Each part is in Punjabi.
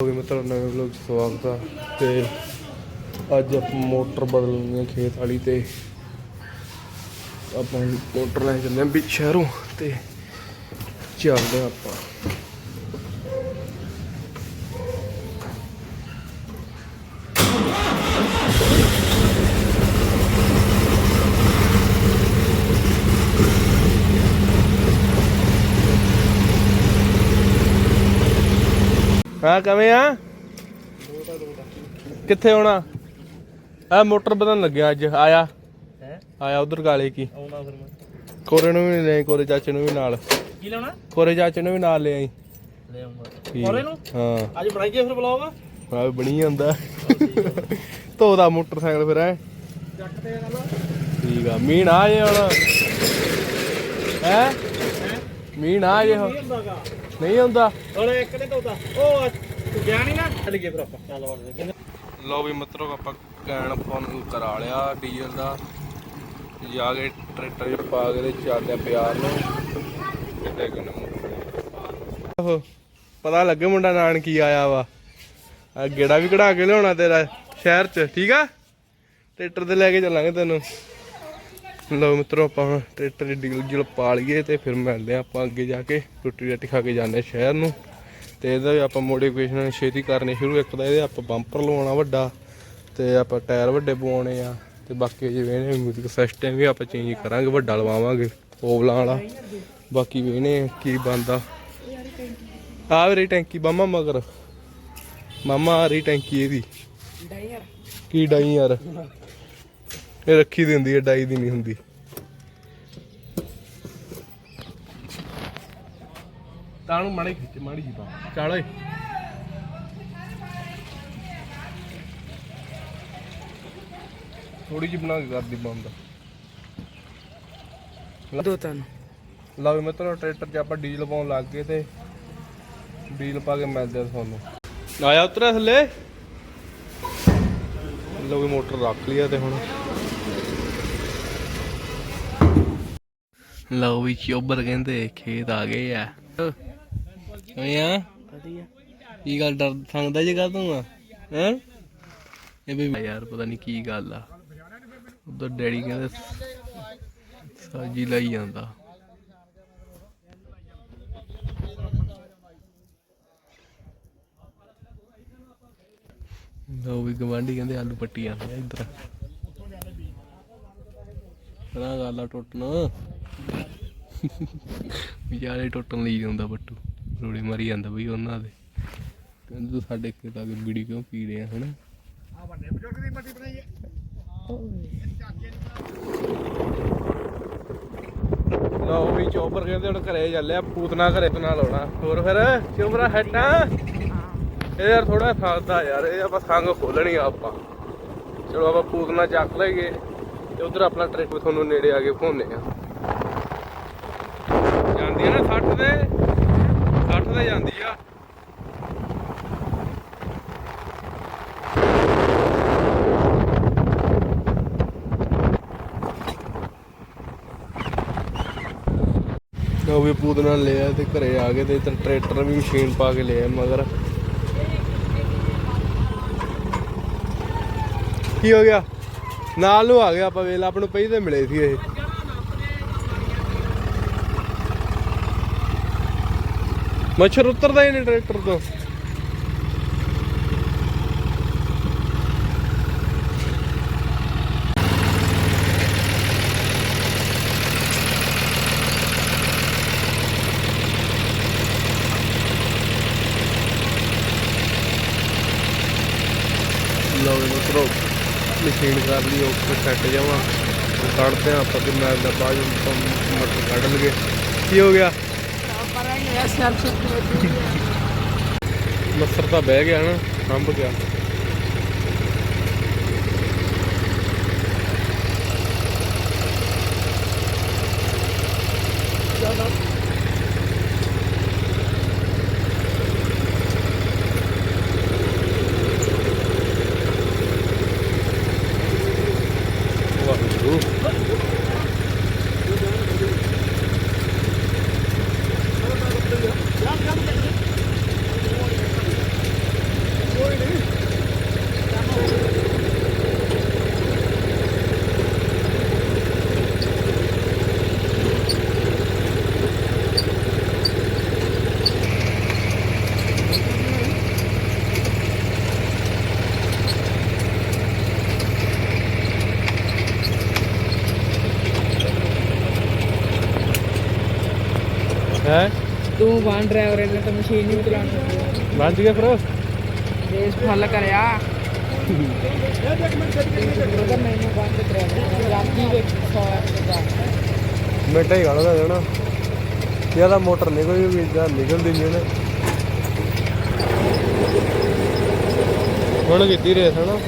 ਹੋਗੇ ਮਿੱਤਰੋ ਨਵੇਂ ਵਲੋਗ ਸਵਾਗਤ ਆ ਤੇ ਅੱਜ ਆਪਾਂ ਮੋਟਰ ਬਦਲਣੀ ਆ ਖੇਤ ਵਾਲੀ ਤੇ ਆਪਾਂ ਮੋਟਰ ਲੈ ਚੱਲੇ ਆਂ ਵੀ ਸ਼ਹਿਰੋਂ ਤੇ ਚੱਲਦੇ ਆਂ ਆਪਾਂ। ਹਾਂ ਕਿਵੇਂ ਆ? ਕਿੱਥੇ ਆਉਣਾ ਆ ਮੋਟਰ ਬਦਲਣ ਲੱਗਿਆ ਅੱਜ ਆਇਆ। ਹੈ? ਆਇਆ ਉਧਰ ਕਾਲੇ ਕੀ। ਆਉਣਾ ਫਿਰ ਮੈਂ। ਕੋਰੇ ਨੂੰ ਵੀ ਲੈ ਕੋਰੇ ਚਾਚੇ ਨੂੰ ਵੀ ਨਾਲ। ਕੀ ਲਾਉਣਾ? ਕੋਰੇ ਚਾਚੇ ਨੂੰ ਵੀ ਨਾਲ ਲੈ ਆਈ ਲੈ ਆਉਂਗਾ। ਕੋਰੇ ਨੂੰ? ਹਾਂ। ਅੱਜ ਬਣਾਈਏ ਫਿਰ ਬਲੌਗ ਆ ਬਣੀ ਜਾਂਦਾ ਧੋਦਾ ਮੋਟਰਸਾਈਕਲ ਫਿਰ ਐ ਜੱਟ ਤੇ ਗੱਲ ਠੀਕ ਆ ਮੀਂਹ ਨਾ ਆਏ ਹੁਣ। ਹੈ? ਮੀਂਹ ਨਾ ਆਏ ਹੁਣ। ਨਹੀਂ ਹੁੰਦਾ ਹੁਣ ਇੱਕ ਨੇ ਤੋਤਾ ਉਹ ਤੂੰ ਗਿਆ ਨਹੀਂ ਨਾ। ਚੱਲ ਗਏ ਫਿਰ ਆਪਾਂ। ਚੱਲ ਵੜ ਲਓ ਵੀ ਮਤਲਬ ਆਪਾਂ ਕੈਨ ਫੋਨ ਕਰਾ ਲਿਆ ਡੀਜ਼ਲ ਦਾ। ਜਾ ਕੇ ਟਰੈਕਟਰ 'ਚ ਪਾ ਕੇ ਤੇ ਚੱਲਦੇ ਆ ਪਿਆਰ ਨੂੰ। ਕਿਤੇ ਪਤਾ ਲੱਗੇ ਮੁੰਡਾ ਨਾਨਕੀ ਆਇਆ ਵਾ। ਆ ਗੇੜਾ ਵੀ ਕਢਾ ਕੇ ਲਿਆਉਣਾ ਤੇਰਾ ਸ਼ਹਿਰ 'ਚ ਠੀਕ ਆ? ਟਰੈਕਟਰ ਤੇ ਲੈ ਕੇ ਚੱਲਾਂਗੇ ਤੈਨੂੰ। ਲਓ ਮਿੱਤਰੋ ਆਪਾਂ ਟਰੈਕਟਰ ਦੀ ਡੀਜ਼ਲ ਪਾ ਲਈਏ ਤੇ ਫਿਰ ਮਿਲਦੇ ਆ ਆਪਾਂ ਅੱਗੇ ਜਾ ਕੇ ਰੋਟੀ ਰਾਟੀ ਖਾ ਕੇ ਜਾਂਦੇ ਸ਼ਹਿਰ ਨੂੰ। ਤੇ ਇਹਦਾ ਵੀ ਆਪਾਂ ਮੋਡੀਫਿਕੇਸ਼ਨ ਛੇਤੀ ਕਰਨੀ ਸ਼ੁਰੂ ਇੱਕ ਤਾਂ ਇਹਦੇ ਆਪਾਂ ਬੰਪਰ ਲਵਾਉਣਾ ਵੱਡਾ ਤੇ ਆਪਾਂ ਟਾਇਰ ਵੱਡੇ ਪਵਾਉਣੇ ਆ ਤੇ ਬਾਕੀ ਜਿਵੇਂ ਇਹਨੇ ਮਿਊਜ਼ਿਕ ਸਿਸਟਮ ਵੀ ਆਪਾਂ ਚੇਂਜ ਕਰਾਂਗੇ ਵੱਡਾ ਲਵਾਵਾਂਗੇ ਓਵਲਾਂ ਵਾਲਾ। ਬਾਕੀ ਵੀ ਇਹਨੇ ਕੀ ਬੰਦਾ ਆ ਵੀ ਰਹੀ ਟੈਂਕੀ ਬਾਮਾ ਮਗਰ। ਮਾਮਾ ਆ ਰਹੀ ਟੈਂਕੀ ਇਹਦੀ ਕੀ ਡਾਈ ਯਾਰ ਇਹ ਰੱਖੀ ਦੀ ਹੁੰਦੀ ਹੈ ਡਾਈ ਦੀ ਨਹੀਂ ਹੁੰਦੀ। ਤਾਂ ਨੂੰ ਮਾੜੀ ਖਿੱਚ ਮਾੜੀ ਜੀ ਪਾ। ਚੱਲ ਓਏ। ਥੋੜੀ ਜਿਹੀ ਬਣਾ ਕੇ ਕਰਦੀ ਬੰਦ। ਦੋ ਤਿੰਨ। ਲਓ ਵੀ ਮਿੱਤਰੋ ਟਰੈਕਟਰ 'ਚ ਆਪਾਂ ਡੀਜ਼ਲ ਪਾਉਣ ਲੱਗ ਗਏ ਤੇ ਡੀਜ਼ਲ ਪਾ ਕੇ ਮਿਲਦੇ ਆ ਤੁਹਾਨੂੰ। ਆਇਆ ਉਤਰਿਆ ਥੱਲੇ? ਲਓ ਵੀ ਮੋਟਰ ਰੱਖ ਲਿਆ ਤੇ ਹੁਣ। ਲਓ ਵੀ ਚੋਬਰ ਕਹਿੰਦੇ ਖੇਤ ਆ ਗਏ ਆ। ਆ। ਵਧੀਆ। ਕੀ ਗੱਲ ਡਰ ਸੰਗਦਾ ਜੇ ਕਾ ਤੂੰ ਆ? ਹੈ? ਇਹ ਵੀ ਯਾਰ ਪਤਾ ਨਹੀਂ ਕੀ ਗੱਲ ਆ। ਉਧਰ ਡੈਡੀ ਕਹਿੰਦੇ ਸਾਜੀ ਲਈ ਜਾਂਦਾ। ਲਓ ਵੀ ਗਵਾਂਢੀ ਕਹਿੰਦੇ ਆਲੂ ਪੱਟੀ ਜਾਂਦੇ ਆ ਇੱਧਰ। ਨਾ ਗਾਲਾ ਟੁੱਟਣਾ। ਵਿਚਾਰੇ ਟੁੱਟਣ ਲਈ ਜਾਂਦਾ ਬੱਟੂ ਰੋੜੀ ਮਾਰੀ ਜਾਂਦਾ ਬਈ ਉਹਨਾਂ ਦੇ। ਕਹਿੰਦੇ ਤੂੰ ਸਾਡੇ ਖੇਤ ਆ ਕੇ ਬੀੜੀ ਕਿਉਂ ਪੀ ਰਿਹਾ ਹਨਾ? ਆ ਵੱਡੇ ਬਜ਼ੁਰਗ ਦੀ ਮੱਟੀ ਬਣਾਈਏ ਲਓ ਵੀ ਚੋਪਰ ਕਹਿੰਦੇ ਹੁਣ ਘਰੇ ਚੱਲਿਆ ਪੂਤਨਾ ਘਰੇ ਤੋਂ ਲਾਉਣਾ ਹੋਰ ਫਿਰ ਚੋਪਰਾ ਹਟਾ ਇਹ ਯਾਰ ਥੋੜਾ ਫਸਦਾ ਯਾਰ ਇਹ ਆਪਾਂ ਸੰਗ ਖੋਲਣੀ ਆ ਆਪਾਂ। ਚਲੋ ਆਪਾਂ ਪੂਤਨਾ ਚੱਕ ਲਈਏ ਤੇ ਉਧਰ ਆਪਣਾ ਟ੍ਰਿਪ ਤੁਹਾਨੂੰ ਨੇੜੇ ਆ ਕੇ ਫੋਨੇ ਆ ਜਾਂਦੀ ਆ ਨਾ 60 ਦੇ 60 ਤੇ ਜਾਂਦੀ ਆ ਉਹ ਵੀ ਪੂਤਨਾ ਲਿਆ ਤੇ ਘਰੇ ਆ ਗਏ ਤੇ ਟਰੈਕਟਰ ਵੀ ਮਸ਼ੀਨ ਪਾ ਕੇ ਲਿਆ ਮਗਰ। ਕੀ ਹੋ ਗਿਆ? ਨਾਲ ਨੂੰ ਆ ਗਿਆ ਆਪਾਂ ਵੇਲਾ ਆਪ ਨੂੰ ਪਈ ਤੇ ਮਿਲੇ ਸੀ ਇਹ। ਮੱਛਰ ਉਤਰਦਾ ਹੀ ਨਹੀਂ ਟਰੈਕਟਰ ਤੋਂ। ਲਓ ਜੀ ਮਿੱਤਰੋ ਮਸ਼ੀਨ ਕਰ ਲਈ ਉਹ ਸੈੱਟ ਜਾਵਾਂ। ਕੱਢਦੇ ਆ ਆਪਾਂ ਤੇ ਮੈਂ ਦਾ ਬਾਅਦ ਮਟਰ ਕੱਢ ਲਗੇ ਕੀ ਹੋ ਗਿਆ? ਮੱਸਰ ਤਾਂ ਬਹਿ ਗਿਆ ਨਾ ਕੰਬ ਗਿਆ। Sul. ਵਾਹਿਗੁਰੂ ਤੂੰ ਵਾਨ ਡਰਾਈਵਰ ਨੇ ਤਾਂ ਮਸ਼ੀਨ ਨਹੀਂ ਚਲਾਉਣੀ। ਵੱਜ ਗਿਆ ਫਿਰ ਦੇਸ਼ ਫਲ ਕਰਿਆ। ਉਹਦਾ ਮੈਨੂੰ ਬੰਦ ਕਰਿਆ ਰਾਤੀ ਵਿੱਚ ਸੋਇਆ ਦਾ ਮਿੰਟਾਂ ਹੀ ਗਾਣਾ ਦੇਣਾ ਜ਼ਿਆਦਾ ਮੋਟਰ ਨਿਕਲ ਵੀ ਜਾਂ ਨਿਕਲਦੀ ਨਹੀਂ ਉਹਨੇ ਹੁਣ ਕੀਤੀ ਰੇਸ ਹਨਾ?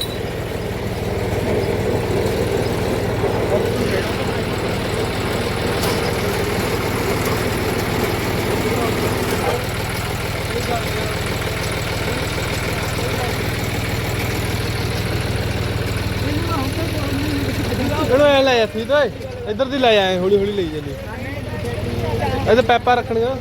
ਇਹਨੂੰ ਐ ਇੱਧਰ ਦੀ ਲੈ ਆਏ ਹੌਲੀ ਹੌਲੀ ਲਈ ਜਾਂਦੀ। ਇਹਦੇ ਪੈਪਾ ਰੱਖਣੀਆਂ।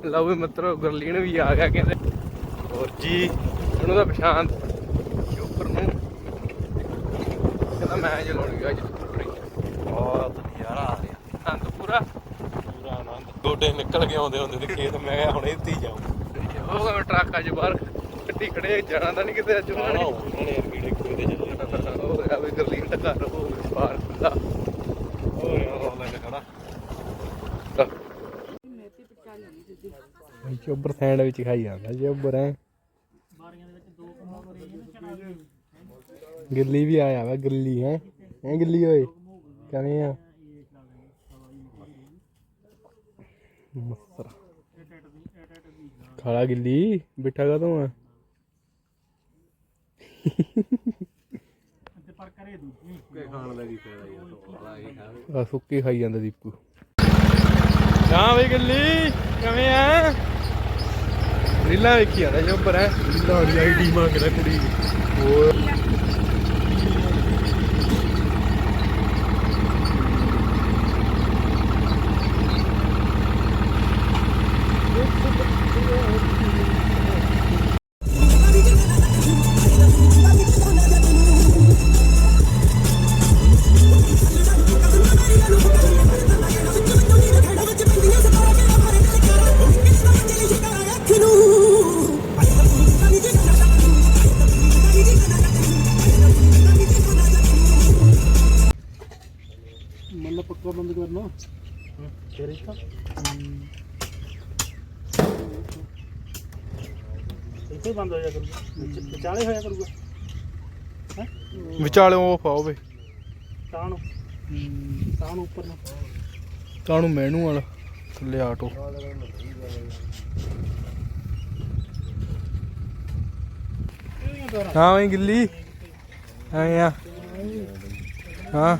ਲਓ ਵੀ ਮਿੱਤਰੋ ਗੁਰਲੀਨ ਵੀ ਆ ਗਿਆ ਕਹਿੰਦੇ। ਹੋਰ ਜੀ ਉਹਨੂੰ ਤਾਂ ਪਛਾਣ। ਉੱਪਰ ਨੂੰ। ਕਹਿੰਦਾ ਮੈਂ ਚਲਾਉਣੀ ਗਿਆ ਸਕੂਟਰੀ ਬਹੁਤ ਨਜ਼ਾਰਾ ਆ ਰਿਹਾ। ਆਨੰਦ ਪੂਰਾ? ਪੂਰਾ ਆਨੰਦ। ਗੋਡੇ ਨਿਕਲ ਕੇ ਆਉਂਦੇ ਹੁੰਦੇ ਤੇ ਖੇਤ ਮੈਂ ਕਿਹਾ ਹੁਣੇ ਇੱਥੇ ਹੀ ਜਾਉਂ ਉਹ ਟਰੱਕ ਅੱਜ ਬਾਹਰ ਗੱਡੀ ਖੜੇ ਜਾਣਾ ਤਾਂ ਨਹੀਂ ਕਿਤੇ ਅੱਜ ਉਹਨਾਂ ਨੇ। ਉਹਨਾਂ ਨੇ ਕੀੜੇ ਕੋਈ ਦੇ ਚੱਲੇ ਉਹ ਆ ਵੀ ਗੁਰਲੀਨ ਦਾ ਘਰ ਉਹ ਬਾਹਰ। ਖੁੱਲਾ ਹੋਰ ਉਹ ਲੈ ਖੜਾ ਚੋਬਰ ਸੈਂਡ ਵਿੱਚ ਖਾਈ ਜਾਂਦਾ ਚੋਬਰ ਹੈ ਗਿੱਲੀ ਵੀ ਆਇਆ ਵਾ ਗਿੱਲੀ ਹੈ। ਹੈ ਗਿੱਲੀ ਓਏ? ਕਿਵੇਂ ਆ? ਮਸਰਾ। ਖਾਲਾ ਗਿੱਲੀ? ਬਿਠਾ ਕਾ ਤੂੰ ਆ ਪਰ ਕਰੇ ਦੂਜੀ। ਖਾਣ ਲੱਗੀ ਫਾਇਦਾ ਯਾਰ ਸੁੱਕੀ ਖਾਈ ਜਾਂਦਾ ਦੀਪੂ। ਹਾਂ ਬਈ ਗੱਲੀ, ਕਿਵੇਂ ਆ? ਰੀਲਾ ਵੇਖੀ ਜਾਂਦਾ ਚੋਬਰ ਹੈ। ਰੀਲਾਂ ਦੀ ਆਈਡੀ ਮੰਗਦਾ ਕੁੜੀ। ਹੋਰ। ਮੱਲਾ ਪੱਕਾ ਬੰਦ ਕਰਨਾ ਤੇਰੇ ਤਾਂ ਇੱਥੇ ਬੰਦ ਹੋ ਜਾ ਕਰੂਗਾ ਵਿਚਾਲੇ ਹੋਇਆ ਕਰੂਗਾ ਹੈ ਵਿਚਾਲੇ ਉਹ ਪਾਓ ਵੇ ਤਾਂ ਨੂੰ ਤਾਂ ਨੂੰ ਉੱਪਰ ਨੂੰ ਕਾਹਨੂੰ ਮੈਨੂ ਵਾਲਾ ਥੱਲੇ ਆਟੋ ਹਾਂ ਬਈ ਗਿੱਲੀ ਐ ਆ ਹਾਂ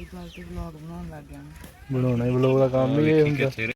ਵਲੌਗ ਲੱਗ ਗਿਆ। ਬਣਾਉਣਾ ਹੀ ਬਲੌਗ ਦਾ ਕੰਮ ਹੀ ਇਹ ਹੁੰਦਾ।